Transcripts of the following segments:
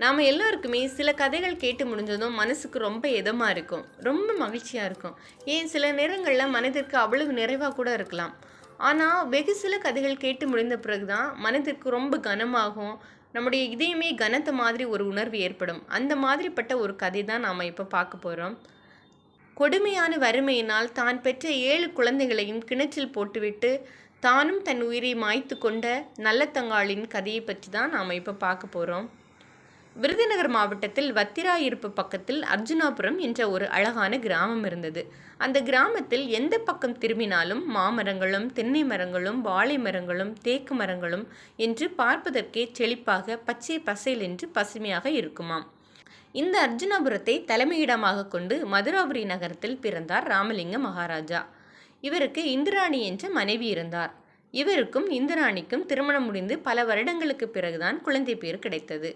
நாம் எல்லாருக்குமே சில கதைகள் கேட்டு முடிஞ்சதும் மனசுக்கு ரொம்ப இதமாக இருக்கும். ரொம்ப மகிழ்ச்சியாக இருக்கும். ஏன் சில நேரங்களில் மனதிற்கு அவ்வளவு நிறைவாக கூட இருக்கலாம். ஆனால் வெகு சில கதைகள் கேட்டு முடிந்த பிறகு தான் மனதிற்கு ரொம்ப கனமாகும். நம்முடைய இதயமே கனத்த மாதிரி ஒரு உணர்வு ஏற்படும். அந்த மாதிரிப்பட்ட ஒரு கதை தான் நாம் இப்போ பார்க்க போகிறோம் கொடுமையான வறுமையினால் தான் பெற்ற ஏழு குழந்தைகளையும் கிணற்றில் போட்டுவிட்டு தானும் தன் உயிரை மாய்த்து கொண்ட நல்லத்தங்காளின் கதையை பற்றி தான் நாம் இப்போ பார்க்க போகிறோம் விருதுநகர் மாவட்டத்தில் வத்திராயிருப்பு பக்கத்தில் அர்ஜுனாபுரம் என்ற ஒரு அழகான கிராமம் இருந்தது. அந்த கிராமத்தில் எந்த பக்கம் திரும்பினாலும் மாமரங்களும் தென்னை மரங்களும் வாழை மரங்களும் தேக்கு மரங்களும் என்று பார்ப்பதற்கே செழிப்பாக பச்சை பசேல் என்று பசுமையாக இருக்குமாம். இந்த அர்ஜுனாபுரத்தை தலைமையிடமாக கொண்டு மதுராபுரி நகரத்தில் பிறந்தார் ராமலிங்க மகாராஜா. இவருக்கு இந்திராணி என்ற மனைவி இருந்தார். இவருக்கும் இந்திராணிக்கும் திருமணம் முடிந்து பல வருடங்களுக்கு பிறகுதான் குழந்தை பேர் கிடைத்தது.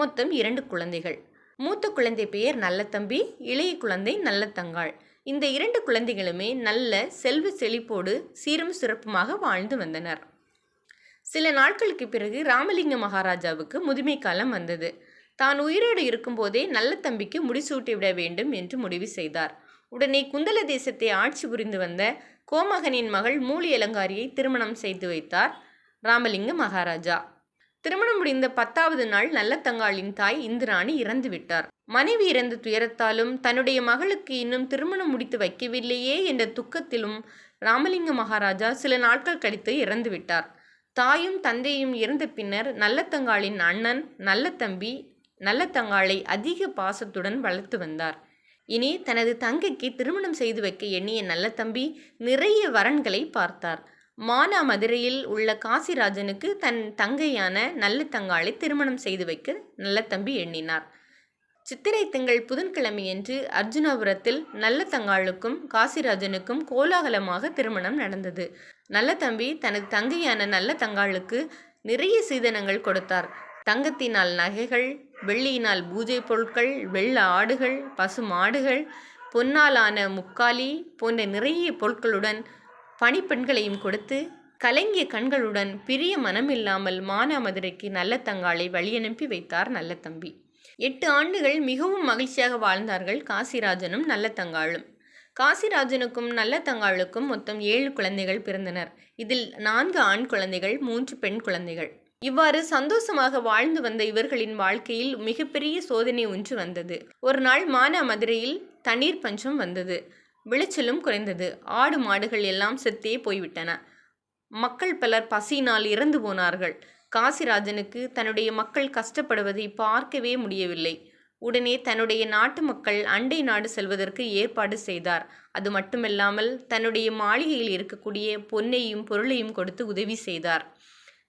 மொத்தம் இரண்டு குழந்தைகள். மூத்த குழந்தை பெயர் நல்லத்தம்பி இளைய குழந்தை நல்லத்தங்காள். இந்த இரண்டு குழந்தைகளுமே நல்ல செல்வ செழிப்போடு சீரும் சிறப்புமாக வாழ்ந்து வந்தனர். சில நாட்களுக்கு பிறகு ராமலிங்க மகாராஜாவுக்கு முதுமை காலம் வந்தது. தான் உயிரோடு இருக்கும்போதே நல்ல தம்பிக்கு முடிசூட்டி விட வேண்டும் என்று முடிவு செய்தார். உடனே குந்தல தேசத்தை ஆட்சி புரிந்து வந்த கோமகனின் மகள் மூலி அலங்காரியை திருமணம் செய்து வைத்தார் ராமலிங்க மகாராஜா. திருமணம் முடிந்த பத்தாவது நாள் நல்ல தங்காளின் தாய் இந்திராணி இறந்துவிட்டார் மனைவி இறந்த துயரத்தாலும் தன்னுடைய மகளுக்கு இன்னும் திருமணம் முடித்து வைக்கவில்லையே என்ற துக்கத்திலும் ராமலிங்க மகாராஜா சில நாட்கள் கழித்து இறந்துவிட்டார் தாயும் தந்தையும் இறந்த பின்னர் நல்லத்தங்காளின் அண்ணன் நல்ல தம்பி நல்லத்தங்காளை அதிக பாசத்துடன் வளர்த்து வந்தார். இனி தனது தங்கைக்கு திருமணம் செய்து வைக்க எண்ணிய நல்ல தம்பி நிறைய வரன்களை பார்த்தார். மானாமதுரையில் உள்ள காசிராஜனுக்கு தன் தங்கையான நல்ல தங்காளை திருமணம் செய்து வைக்க நல்ல தம்பி எண்ணினார். சித்திரை திங்கள் புதன்கிழமையன்று அர்ஜுனாபுரத்தில் நல்ல தங்காளுக்கும் காசிராஜனுக்கும் கோலாகலமாக திருமணம் நடந்தது. நல்ல தம்பி தனது தங்கையான நல்ல தங்காளுக்கு நிறைய சீதனங்கள் கொடுத்தார். தங்கத்தினால் நகைகள் வெள்ளியினால் பூஜை பொருட்கள் வெள்ள ஆடுகள் பசு மாடுகள் பொன்னாலான முக்காலி போன்ற நிறைய பொருட்களுடன் பணிப்பெண்களையும் கொடுத்து கலங்கிய கண்களுடன் பிரிய மனமில்லாமல் மானாமதுரைக்கு நல்ல தங்காளை வழியனுப்பி வைத்தார் நல்ல தம்பி எட்டு ஆண்டுகள் மிகவும் மகிழ்ச்சியாக வாழ்ந்தார்கள் காசிராஜனும் நல்ல தங்காளும் காசிராஜனுக்கும் நல்ல தங்காளுக்கும் மொத்தம் ஏழு குழந்தைகள் பிறந்தனர். இதில் நான்கு ஆண் குழந்தைகள் மூன்று பெண் குழந்தைகள். இவ்வாறு சந்தோஷமாக வாழ்ந்து வந்த இவர்களின் வாழ்க்கையில் மிகப்பெரிய சோதனை ஒன்று வந்தது. ஒரு நாள் மானாமதுரையில் தண்ணீர் பஞ்சம் வந்தது. விளைச்சலும் குறைந்தது. ஆடு மாடுகள் எல்லாம் செத்தே போய்விட்டன. மக்கள் பலர் பசியினால் இறந்து போனார்கள். காசிராஜனுக்கு தன்னுடைய மக்கள் கஷ்டப்படுவதை பார்க்கவே முடியவில்லை. உடனே தன்னுடைய நாட்டு மக்கள் அண்டை நாடு செல்வதற்கு ஏற்பாடு செய்தார். அது மட்டுமல்லாமல் தன்னுடைய மாளிகையில் இருக்கக்கூடிய பொன்னையும் பொருளையும் கொடுத்து உதவி செய்தார்.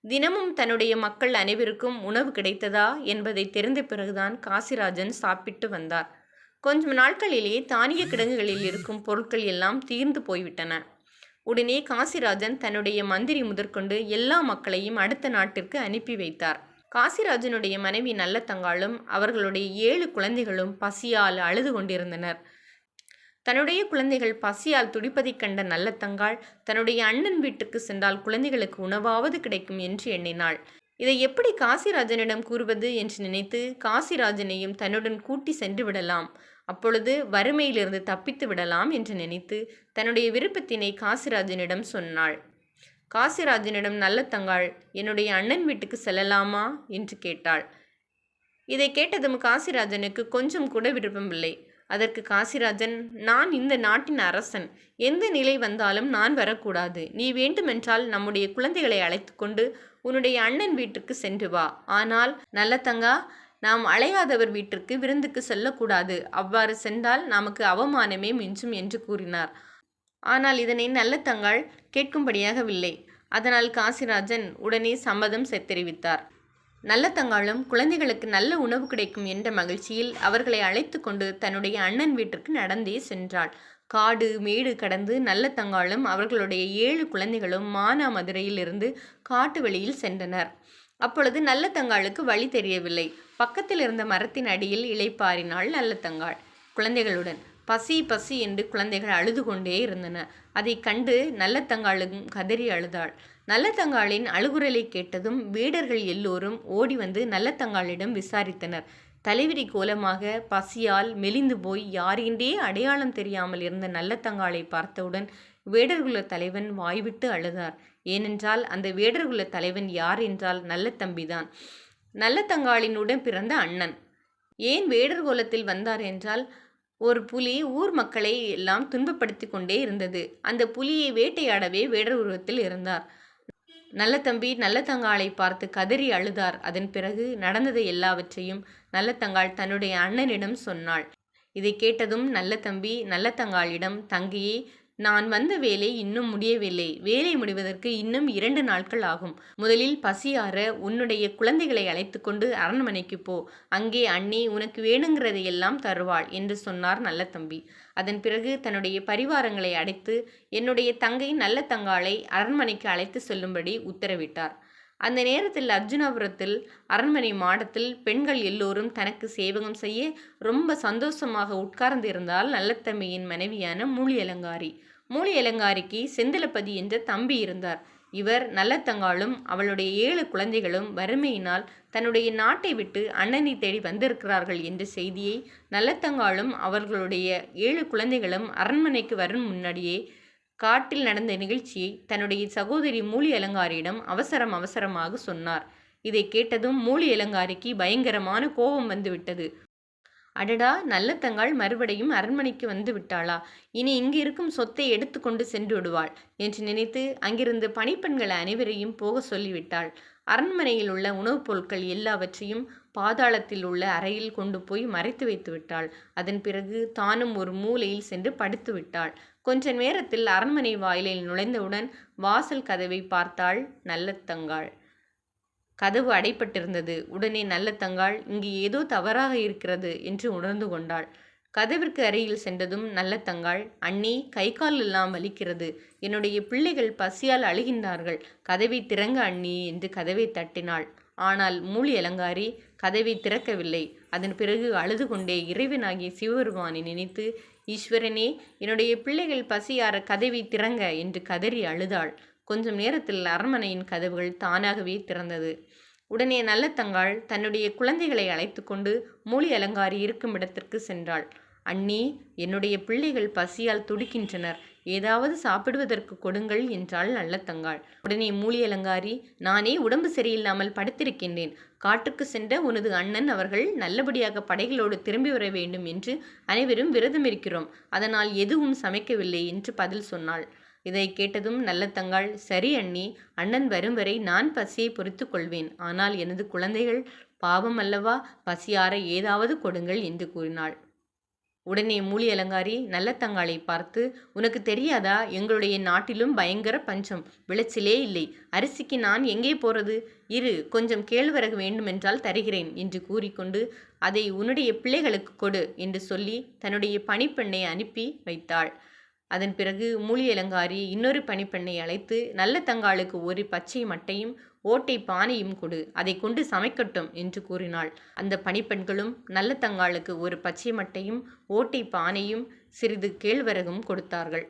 தினமும் தன்னுடைய மக்கள் அனைவருக்கும் உணவு கிடைத்ததா என்பதை தெரிந்த பிறகுதான் காசிராஜன் சாப்பிட்டு வந்தார். கொஞ்சம் நாட்களிலேயே தானிய கிடங்குகளில் இருக்கும் பொருட்கள் எல்லாம் தீர்ந்து போய்விட்டன. உடனே காசிராஜன் தன்னுடைய மந்திரி முதற்கொண்டு எல்லா மக்களையும் அடுத்த நாட்டிற்கு அனுப்பி வைத்தார். காசிராஜனுடைய மனைவி நல்ல தங்காலும் அவர்களுடைய ஏழு குழந்தைகளும் பசியால் அழுது கொண்டிருந்தனர். தன்னுடைய குழந்தைகள் பசியால் துடிப்பதைக் கண்ட நல்ல தங்காள் தன்னுடைய அண்ணன் வீட்டுக்கு சென்றால் குழந்தைகளுக்கு உணவாவது கிடைக்கும் என்று எண்ணினாள். இதை எப்படி காசிராஜனிடம் கூறுவது என்று நினைத்து காசிராஜனையும் தன்னுடன் கூட்டி சென்று விடலாம். அப்பொழுது வறுமையிலிருந்து தப்பித்து விடலாம் என்று நினைத்து தன்னுடைய விருப்பத்தினை காசிராஜனிடம் சொன்னாள். காசிராஜனிடம் நல்ல தங்காள் என்னுடைய அண்ணன் வீட்டுக்கு செல்லலாமா? என்று கேட்டாள். இதை கேட்டதும் காசிராஜனுக்கு கொஞ்சம் கூட விருப்பமில்லை. அதற்கு காசிராஜன் நான் இந்த நாட்டின் அரசன். எந்த நிலை வந்தாலும் நான் வரக்கூடாது. நீ வேண்டுமென்றால் நம்முடைய குழந்தைகளை அழைத்து கொண்டு உன்னுடைய அண்ணன் வீட்டுக்கு சென்று வா. ஆனால் நல்ல தங்கா நாம் அழையாதவர் வீட்டிற்கு விருந்துக்கு செல்லக்கூடாது. அவ்வாறு சென்றால் நமக்கு அவமானமே மிஞ்சும் என்று கூறினார். ஆனால் இதனை நல்ல தங்காள் கேட்கும்படியாகவில்லை. அதனால் காசிராஜன் உடனே சம்மதம் தெரிவித்தார் நல்ல தங்காளும் குழந்தைகளுக்கு நல்ல உணவு கிடைக்கும் என்ற மகிழ்ச்சியில் அவர்களை அழைத்து கொண்டு தன்னுடைய அண்ணன் வீட்டிற்கு நடந்தே சென்றாள். காடு மேடு கடந்து நல்ல தங்காளும் அவர்களுடைய ஏழு குழந்தைகளும் மானாமதுரையிலிருந்து காட்டு வெளியில் சென்றனர். அப்பொழுது நல்ல தங்காளுக்கு வழி தெரியவில்லை. பக்கத்தில் இருந்த மரத்தின் அடியில் இளைப்பாரினாள் நல்ல தங்காள். குழந்தைகளுடன் பசி பசி என்று குழந்தைகள் அழுது கொண்டே இருந்தன. அதை கண்டு நல்லத்தங்காளும் கதறி அழுதாள். நல்லதங்காளின் அழுகுரலை கேட்டதும் வேடர்கள் எல்லோரும் ஓடி வந்து நல்லதங்காளிடம் விசாரித்தனர். தலைவிரி கோலமாக பசியால் மெலிந்து போய் யாரென்றே அடையாளம் தெரியாமல் இருந்த நல்லதங்காளை பார்த்தவுடன் வேடர்குல தலைவன் வாய்விட்டு அழுதார். ஏனென்றால் அந்த வேடர்குல தலைவன் யார் என்றால் நல்ல தம்பிதான். நல்லதங்காளினுடன் பிறந்த அண்ணன். ஏன் வேடர் கோலத்தில் வந்தார் என்றால் ஒரு புலி ஊர் மக்களை எல்லாம் துன்பப்படுத்தி கொண்டே இருந்தது. அந்த புலியை வேட்டையாடவே வேடர் உருவத்தில் இருந்தார். நல்ல தம்பி நல்ல தங்காளை பார்த்து கதறி அழுதார். அதன் பிறகு நடந்ததை எல்லாவற்றையும் நல்ல தங்காள் தன்னுடைய அண்ணனிடம் சொன்னாள். இதை கேட்டதும் நல்ல தம்பி நல்ல தங்காளிடம் தங்கையே நான் வந்த வேலை இன்னும் முடியவில்லை. வேலை முடிவதற்கு இன்னும் இரண்டு நாட்கள் ஆகும். முதலில் பசியார உன்னுடைய குழந்தைகளை அழைத்து கொண்டு அரண்மனைக்கு போ. அங்கே அண்ணி உனக்கு வேணுங்கிறதையெல்லாம் தருவாள் என்று சொன்னார் நல்ல தம்பி. அதன் பிறகு தன்னுடைய பரிவாரங்களை அடைத்து என்னுடைய தங்கை நல்ல தங்காளை அரண்மனைக்கு அழைத்து செல்லும்படி உத்தரவிட்டார். அந்த நேரத்தில் அர்ஜுனாபுரத்தில் அரண்மனை மாடத்தில் பெண்கள் எல்லோரும் தனக்கு சேவகம் செய்ய ரொம்ப சந்தோஷமாக உட்கார்ந்திருந்தால் நல்லத்தம்பியின் மனைவியான மூலி அலங்காரி. மூலி அலங்காரிக்கு செந்திலப்பதி என்ற தம்பி இருந்தார். இவர் நல்லத்தங்காலும் அவளுடைய ஏழு குழந்தைகளும் வறுமையினால் தன்னுடைய நாட்டை விட்டு அண்ணனை தேடி வந்திருக்கிறார்கள் என்ற செய்தியை நல்லத்தங்காலும் அவர்களுடைய ஏழு குழந்தைகளும் அரண்மனைக்கு வரும் முன்னாடியே காட்டில் நடந்த நிகழ்ச்சியை தன்னுடைய சகோதரி மூலி அலங்காரியிடம் அவசரம் அவசரமாக சொன்னார். இதை கேட்டதும் மூலி அலங்காரிக்கு பயங்கரமான கோபம் வந்துவிட்டது. அடடா நல்ல தங்காள் மறுபடியும் அரண்மனைக்கு வந்து விட்டாளா? இனி இங்கு இருக்கும் சொத்தை எடுத்துக்கொண்டு சென்று விடுவாள் என்று நினைத்து அங்கிருந்து பணிப்பெண்கள் அனைவரையும் போக சொல்லிவிட்டாள். அரண்மனையில் உள்ள உணவுப் பொருட்கள் எல்லாவற்றையும் பாதாளத்தில் உள்ள அறையில் கொண்டு போய் மறைத்து வைத்து விட்டாள். அதன் பிறகு தானும் ஒரு மூலையில் சென்று படுத்து விட்டாள். கொஞ்ச நேரத்தில் அரண்மனை வாயிலில் நுழைந்தவுடன் வாசல் கதவை பார்த்தாள் நல்ல தங்காள். கதவு அடைப்பட்டிருந்தது. உடனே நல்ல தங்காள் இங்கு ஏதோ தவறாக இருக்கிறது என்று உணர்ந்து கொண்டாள். கதவிற்கு அருகில் சென்றதும் நல்ல தங்காள் அண்ணி கை கால் எல்லாம் வலிக்கிறது. என்னுடைய பிள்ளைகள் பசியால் அழுகின்றார்கள். கதவை திறங்க அண்ணி என்று கதவை தட்டினாள். ஆனால் மூலி அலங்காரி கதவை திறக்கவில்லை. அதன் பிறகு அழுது கொண்டே இறைவனாகிய சிவபெருமானை நினைத்து ஈஸ்வரனே என்னுடைய பிள்ளைகள் பசியார கதவை திறங்க என்று கதறி அழுதாள். கொஞ்சம் நேரத்தில் அரண்மனையின் கதவுகள் தானாகவே திறந்தது. உடனே நல்ல தங்காள் தன்னுடைய குழந்தைகளை அழைத்து கொண்டு மூலி அலங்காரி இருக்கும் இடத்திற்கு சென்றாள். அண்ணி என்னுடைய பிள்ளைகள் பசியால் துடிக்கின்றனர். ஏதாவது சாப்பிடுவதற்கு கொடுங்கள் என்றாள் நல்ல தங்காள் உடனே மூலி அலங்காரி நானே உடம்பு சரியில்லாமல் படுத்திருக்கின்றேன். காட்டுக்கு சென்ற உனது அண்ணன் அவர்கள் நல்லபடியாக படைகளோடு திரும்பி வர வேண்டும் என்று அனைவரும் விரதம் இருக்கிறோம் அதனால் எதுவும் சமைக்கவில்லை என்று பதில் சொன்னாள். இதை கேட்டதும் நல்ல தங்காள் சரி அண்ணி அண்ணன் வரும் வரை நான் பசியை பொறுத்து கொள்வேன். ஆனால் எனது குழந்தைகள் பாவம் அல்லவா? பசியார ஏதாவது கொடுங்கள் என்று கூறினாள். உடனே மூலி அலங்காரி நல்ல தங்காளை பார்த்து உனக்கு தெரியாதா? எங்களுடைய நாட்டிலும் பயங்கர பஞ்சம். விளைச்சலே இல்லை. அரிசிக்கு நான் எங்கே போறது? இரு கொஞ்சம் கேழ்வரகு வேண்டுமென்றால் தருகிறேன் என்று கூறிக்கொண்டு அதை உன்னுடைய பிள்ளைகளுக்கு கொடு என்று சொல்லி தன்னுடைய பணிப்பெண்ணை அனுப்பி வைத்தாள். அதன் பிறகு மூலி அலங்காரி இன்னொரு பணிப்பெண்ணை அழைத்து நல்ல தங்காளுக்கு ஒரு பச்சை மட்டையும் ஓட்டை பானையும் கொடு அதை கொண்டு சமைக்கட்டும் என்று கூறினாள். அந்த பணிப்பெண்களும் நல்ல தங்காளுக்கு ஒரு பச்சை மட்டையும் ஓட்டை பானையும் சிறிது கேழ்வரகும் கொடுத்தார்கள்.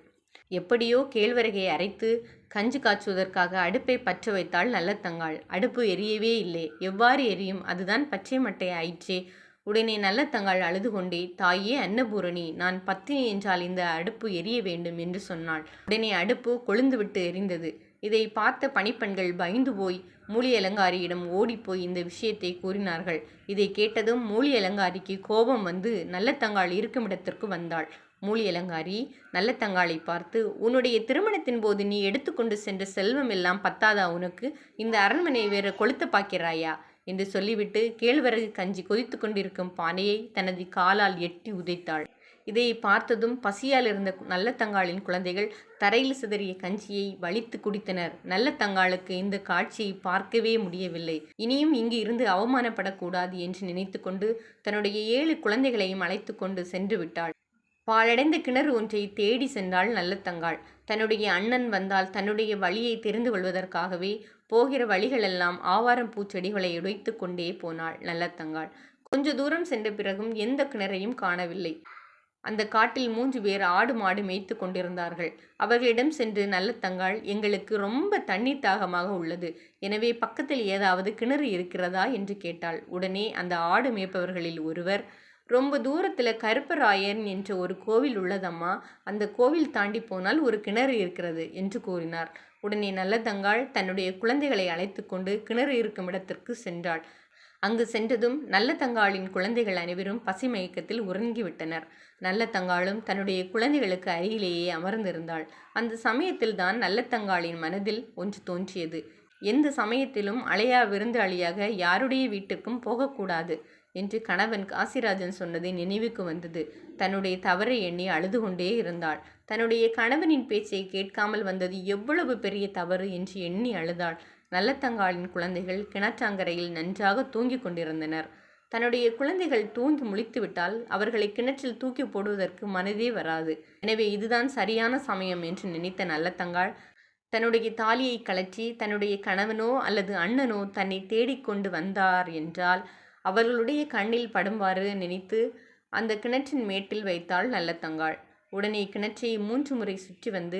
எப்படியோ கேழ்வரகை அரைத்து கஞ்சி காய்ச்சுவதற்காக அடுப்பை பற்ற வைத்தாள் நல்ல தங்காள். அடுப்பு எரியவே இல்லை. எவ்வாறு எரியும்? அதுதான் பச்சை மட்டை ஆயிற்றே உடனே நல்ல தங்காள் அழுது கொண்டே தாயே அன்னபூரணி நான் பத்தினி என்றால் இந்த அடுப்பு எரிய வேண்டும் என்று சொன்னாள். உடனே அடுப்பு கொழுந்துவிட்டு எரிந்தது. இதை பார்த்த பணிப்பெண்கள் பயந்து போய் மூலி அலங்காரியிடம் ஓடிப்போய் இந்த விஷயத்தை கூறினார்கள். இதை கேட்டதும் மூலி அலங்காரிக்கு கோபம் வந்து நல்லத்தங்காள் இருக்குமிடத்திற்கு இருக்கும் இடத்திற்கு வந்தாள். மூலி அலங்காரி நல்லத்தங்காளை பார்த்து உன்னுடைய திருமணத்தின் போது நீ எடுத்துக்கொண்டு சென்ற செல்வம் எல்லாம் பத்தாதா உனக்கு? இந்த அரண்மனை வேற கொளுத்த பார்க்கிறாயா என்று சொல்லிவிட்டு கேழ்வரகு கஞ்சி கொதித்து கொண்டிருக்கும் பானையை தனது காலால் எட்டி உதைத்தாள். இதை பார்த்ததும் பசியால் இருந்த நல்ல தங்காளின் குழந்தைகள் தரையில் சிதறிய கஞ்சியை வலித்து குடித்தனர். நல்ல தங்காளுக்கு இந்த காட்சியை பார்க்கவே முடியவில்லை. இனியும் இங்கு இருந்து அவமானப்படக்கூடாது என்று நினைத்துக்கொண்டு தன்னுடைய ஏழு குழந்தைகளையும் அழைத்து கொண்டு சென்று விட்டாள். பாழடைந்த கிணறு ஒன்றை தேடி சென்றாள் நல்ல தங்காள். தன்னுடைய அண்ணன் வந்தால் தன்னுடைய வழியை தெரிந்து கொள்வதற்காகவே போகிற வழிகளெல்லாம் ஆவாரம் பூச்செடிகளை உடைத்து கொண்டே போனாள் நல்லத்தங்காள். கொஞ்ச தூரம் சென்ற பிறகும் எந்த கிணறையும் காணவில்லை. அந்த காட்டில் மூன்று பேர் ஆடு மாடு மேய்த்து கொண்டிருந்தார்கள். அவர்களிடம் சென்று நல்ல தங்காள் எங்களுக்கு ரொம்ப தண்ணீர் தாகமாக உள்ளது. எனவே பக்கத்தில் ஏதாவது கிணறு இருக்கிறதா? என்று கேட்டாள். உடனே அந்த ஆடு மேய்ப்பவர்களில் ஒருவர் ரொம்ப தூரத்தில் கருப்பராயன் என்ற ஒரு கோவில் உள்ளதம்மா. அந்த கோவில் தாண்டி போனால் ஒரு கிணறு இருக்கிறது என்று கூறினார். உடனே நல்லதங்காள் தன்னுடைய குழந்தைகளை அழைத்து கொண்டு கிணறு இருக்கும் இடத்திற்கு சென்றாள். அங்கு சென்றதும் நல்ல தங்காளின் குழந்தைகள் அனைவரும் பசி மயக்கத்தில் உறங்கிவிட்டனர். நல்ல தங்காளும் தன்னுடைய குழந்தைகளுக்கு அருகிலேயே அமர்ந்திருந்தாள். அந்த சமயத்தில்தான் நல்ல தங்காளின் மனதில் ஒன்று தோன்றியது. எந்த சமயத்திலும் அலையா விருந்தாளியாக யாருடைய வீட்டுக்கும் போகக்கூடாது. என்று கணவன் காசிராஜன் சொன்னது நினைவுக்கு வந்தது. தன்னுடைய தவறை எண்ணி அழுது கொண்டே இருந்தாள். தன்னுடைய கணவனின் பேச்சை கேட்காமல் வந்தது எவ்வளவு பெரிய தவறு என்று எண்ணி அழுதாள். நல்லத்தங்காளின் குழந்தைகள் கிணற்றாங்கரையில் நன்றாக தூங்கிக் கொண்டிருந்தனர். தன்னுடைய குழந்தைகள் தூங்கி முழித்துவிட்டால் அவர்களை கிணற்றில் தூக்கி போடுவதற்கு மனதே வராது. எனவே இதுதான் சரியான சமயம் என்று நினைத்த நல்லத்தங்காள் தன்னுடைய தாலியை கழற்றி தன்னுடைய கணவனோ அல்லது அண்ணனோ தன்னை தேடிக்கொண்டு வந்தார் என்றால் அவர்களுடைய கண்ணில் படும்வாறு நினைத்து அந்த கிணற்றின் மேட்டில் வைத்தாள் நல்லத்தங்காள் உடனே கிணற்றை மூன்று முறை சுற்றி வந்து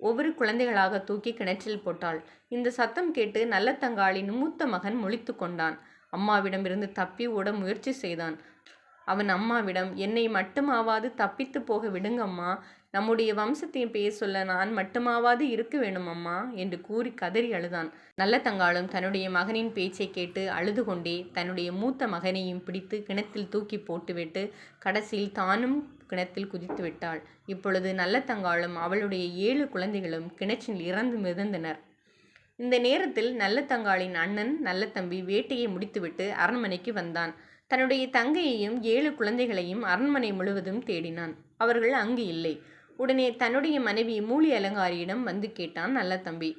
ஒவ்வொரு குழந்தைகளாக தூக்கி கிணற்றில் போட்டாள். இந்த சத்தம் கேட்டு நல்ல தங்காளின் மூத்த மகன் முழித்து கொண்டான். அம்மாவிடமிருந்து தப்பி ஓட முயற்சி செய்தான். அவன் அம்மாவிடம் என்னை மட்டுமாவாது தப்பித்து போக விடுங்கம்மா. நம்முடைய வம்சத்தையும் பேச சொல்ல நான் மட்டுமாவது இருக்க வேணும் அம்மா என்று கூறி கதறி அழுதான். நல்ல தங்காளும் தன்னுடைய மகனின் பேச்சை கேட்டு அழுது கொண்டே தன்னுடைய மூத்த மகனையும் பிடித்து கிணத்தில் தூக்கி போட்டுவிட்டு கடைசியில் தானும் கிணத்தில் குதித்து விட்டாள். இப்பொழுது நல்ல தங்காளும் அவளுடைய ஏழு குழந்தைகளும் கிணற்றில் இறந்து மிதந்தனர். இந்த நேரத்தில் நல்ல தங்காளின் அண்ணன் நல்ல தம்பி வேட்டையை முடித்துவிட்டு அரண்மனைக்கு வந்தான். தன்னுடைய தங்கையையும் ஏழு குழந்தைகளையும் அரண்மனை முழுவதும் தேடினான். அவர்கள் அங்கு இல்லை. உடனே தன்னுடைய மனைவி மூலி அலங்காரியிடம் வந்து கேட்டான் நல்ல தம்பி.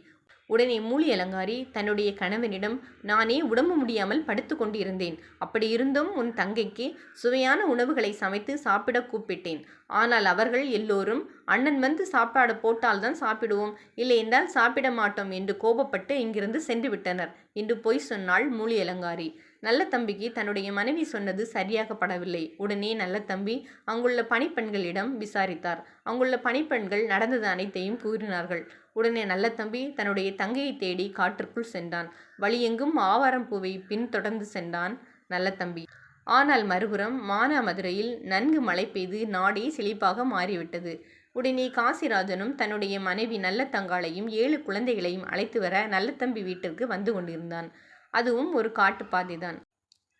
உடனே மூலி அலங்காரி தன்னுடைய கணவனிடம் நானே உடம்பு முடியாமல் படுத்து கொண்டிருந்தேன். அப்படி இருந்தும் உன் தங்கைக்கு சுவையான உணவுகளை சமைத்து சாப்பிட கூப்பிட்டேன். ஆனால் அவர்கள் எல்லோரும் அண்ணன் வந்து சாப்பாடு போட்டால்தான் சாப்பிடுவோம். இல்லை என்றால் சாப்பிட மாட்டோம் என்று கோபப்பட்டு இங்கிருந்து சென்று விட்டனர். என்று பொய் சொன்னாள் மூலி அலங்காரி. நல்ல தம்பிக்கு தன்னுடைய மனைவி சொன்னது சரியாக படவில்லை உடனே நல்ல தம்பி அங்குள்ள பணிப்பெண்களிடம் விசாரித்தார். அங்குள்ள பணிப்பெண்கள் நடந்தது அனைத்தையும் கூறினார்கள். உடனே நல்ல தம்பி தன்னுடைய தங்கையை தேடி காற்றுக்குள் சென்றான். வழியெங்கும் ஆவாரம் பூவை பின்தொடர்ந்து சென்றான் நல்ல தம்பி. ஆனால் மறுபுறம் மானாமதுரையில் நன்கு மழை பெய்து நாடே செழிப்பாக மாறிவிட்டது. உடனே காசிராஜனும் தன்னுடைய மனைவி நல்ல தங்காளையும் ஏழு குழந்தைகளையும் அழைத்து வர நல்ல தம்பி வீட்டிற்கு வந்து கொண்டிருந்தான். அதுவும் ஒரு காட்டுப்பாதைதான்.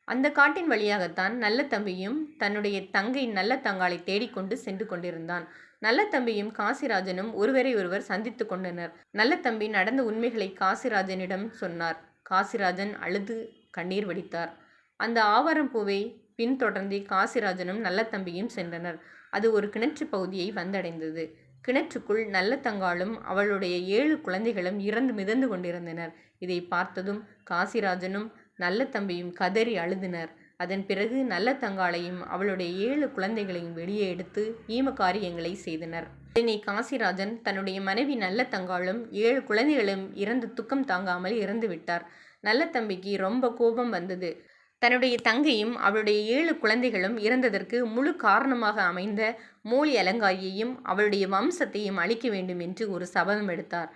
அந்த காட்டின் வழியாகத்தான் நல்ல தம்பியும் தன்னுடைய தங்கை நல்ல தங்காளை தேடிக்கொண்டு சென்று கொண்டிருந்தான். நல்ல தம்பியும் காசிராஜனும் ஒருவரை ஒருவர் சந்தித்து கொண்டனர். நல்ல தம்பி நடந்த உண்மைகளை காசிராஜனிடம் சொன்னார். காசிராஜன் அழுது கண்ணீர் வடித்தார். அந்த ஆவாரம் பூவை பின்தொடர்ந்து காசிராஜனும் நல்ல தம்பியும் சென்றனர். அது ஒரு கிணற்று பகுதியை வந்தடைந்தது. கிணற்றுக்குள் நல்ல தங்காளும் அவளுடைய ஏழு குழந்தைகளும் இறந்து மிதந்து கொண்டிருந்தனர். இதை பார்த்ததும் காசிராஜனும் நல்ல தம்பியும் கதறி அழுதினர். அதன் பிறகு நல்ல தங்காளையும் அவளுடைய ஏழு குழந்தைகளையும் வெளியே எடுத்து ஈம காரியங்களை செய்தனர். உடனே காசிராஜன் தன்னுடைய மனைவி நல்ல தங்காளும் ஏழு குழந்தைகளும் இறந்து துக்கம் தாங்காமல் இறந்து விட்டார் நல்ல தம்பிக்கு ரொம்ப கோபம் வந்தது. தன்னுடைய தங்கையும் அவளுடைய ஏழு குழந்தைகளும் இறந்ததற்கு முழு காரணமாக அமைந்த மூலி அலங்காரியையும் அவளுடைய வம்சத்தையும் அழிக்க வேண்டும் என்று ஒரு சபதம் எடுத்தார்.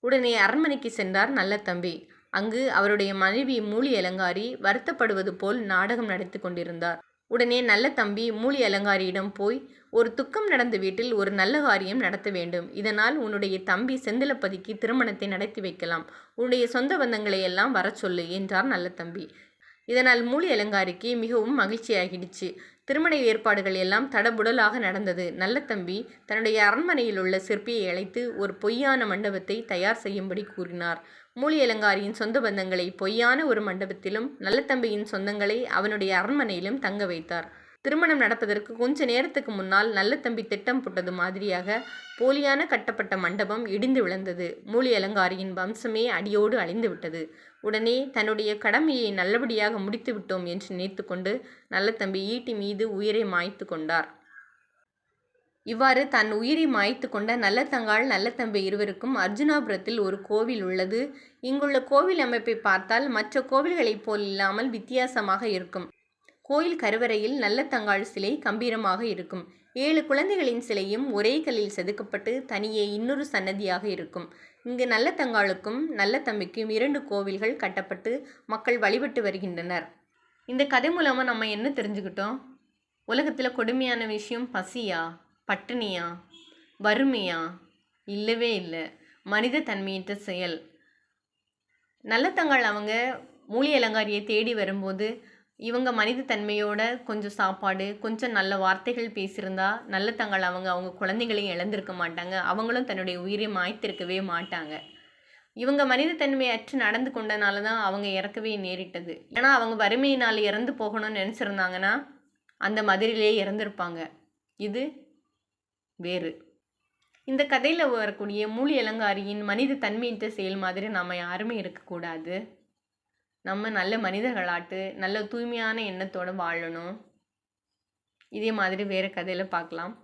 உடனே அரண்மனைக்கு சென்றார் நல்ல தம்பி. அங்கு அவருடைய மனைவி மூலி அலங்காரி வருத்தப்படுவது போல் நாடகம் நடத்தி கொண்டிருந்தார். உடனே நல்ல தம்பி மூலி அலங்காரியிடம் போய் ஒரு துக்கம் நடந்த வீட்டில் ஒரு நல்ல காரியம் நடத்த வேண்டும். இதனால் உன்னுடைய தம்பி செந்திலப்பதிக்கு திருமணத்தை நடத்தி வைக்கலாம். உன்னுடைய சொந்த பந்தங்களை எல்லாம் வர சொல்லு என்றார் நல்ல தம்பி. இதனால் மூலி அலங்காரிக்கு மிகவும் மகிழ்ச்சியாகிடுச்சு. திருமண ஏற்பாடுகள் எல்லாம் தடபுடலாக நடந்தது. நல்ல தம்பி தன்னுடைய அரண்மனையில் உள்ள சிற்பியை அழைத்து ஒரு பொய்யான மண்டபத்தை தயார் செய்யும்படி கூறினார். மூலி அலங்காரியின் சொந்த பந்தங்களை பொய்யான ஒரு மண்டபத்திலும் நல்ல தம்பியின் சொந்தங்களை அவனுடைய அரண்மனையிலும் தங்க வைத்தார். திருமணம் நடப்பதற்கு கொஞ்ச நேரத்துக்கு முன்னால் நல்ல தம்பி திட்டம் போட்டது மாதிரியாக போலியான கட்டப்பட்ட மண்டபம் இடிந்து விழுந்தது. மூலி அலங்காரியின் வம்சமே அடியோடு அழிந்து விட்டது. உடனே தன்னுடைய கடமையை நல்லபடியாக முடித்து விட்டோம் என்று நினைத்து கொண்டு நல்ல தம்பி ஈட்டி மீது உயிரை மாய்த்து கொண்டார். இவ்வாறு தன் உயிரை மாய்த்து கொண்ட நல்ல தங்காள் நல்ல தம்பி இருவருக்கும் அர்ஜுனாபுரத்தில் ஒரு கோவில் உள்ளது. இங்குள்ள கோவில் அமைப்பை பார்த்தால் மற்ற கோவில்களைப் போல் இல்லாமல் வித்தியாசமாக இருக்கும். கோயில் கருவறையில் நல்ல தங்காள் சிலை கம்பீரமாக இருக்கும். ஏழு குழந்தைகளின் சிலையும் ஒரே கல்லில் செதுக்கப்பட்டு தனியே இன்னொரு சன்னதியாக இருக்கும். இங்கு நல்ல தங்காளுக்கும் நல்ல தம்பிக்கும் இரண்டு கோவில்கள் கட்டப்பட்டு மக்கள் வழிபட்டு வருகின்றனர். இந்த கதை மூலமாக நம்ம என்ன தெரிஞ்சுக்கிட்டோம்? உலகத்தில் கொடுமையான விஷயம் பசியா? பட்டினியா? வறுமையா? இல்லவே இல்லை. மனித தன்மையற்ற செயல். நல்ல தங்காள் அவங்க மூலி அலங்காரியை தேடி வரும்போது இவங்க மனித தன்மையோட கொஞ்சம் சாப்பாடு கொஞ்சம் நல்ல வார்த்தைகள் பேசியிருந்தா நல்ல தங்கள் அவங்க அவங்க குழந்தைகளையும் இழந்திருக்க மாட்டாங்க. அவங்களும் தன்னுடைய உயிரை மாய்த்திருக்கவே மாட்டாங்க. இவங்க மனித அற்று நடந்து கொண்டனால தான் அவங்க இறக்கவே நேரிட்டது. ஏன்னா அவங்க வறுமையினால் இறந்து போகணும்னு நினச்சிருந்தாங்கன்னா அந்த மதுரையிலே இறந்துருப்பாங்க. இது வேறு. இந்த கதையில் வரக்கூடிய மூலி அலங்காரியின் மனித தன்மையற்ற செயல் மாதிரி நம்ம யாருமே இருக்கக்கூடாது. நம்ம நல்ல மனிதர்களாட்டு நல்ல தூய்மையான எண்ணத்தோடு வாழணும். இதே மாதிரி வேறு கதையில் பார்க்கலாம்.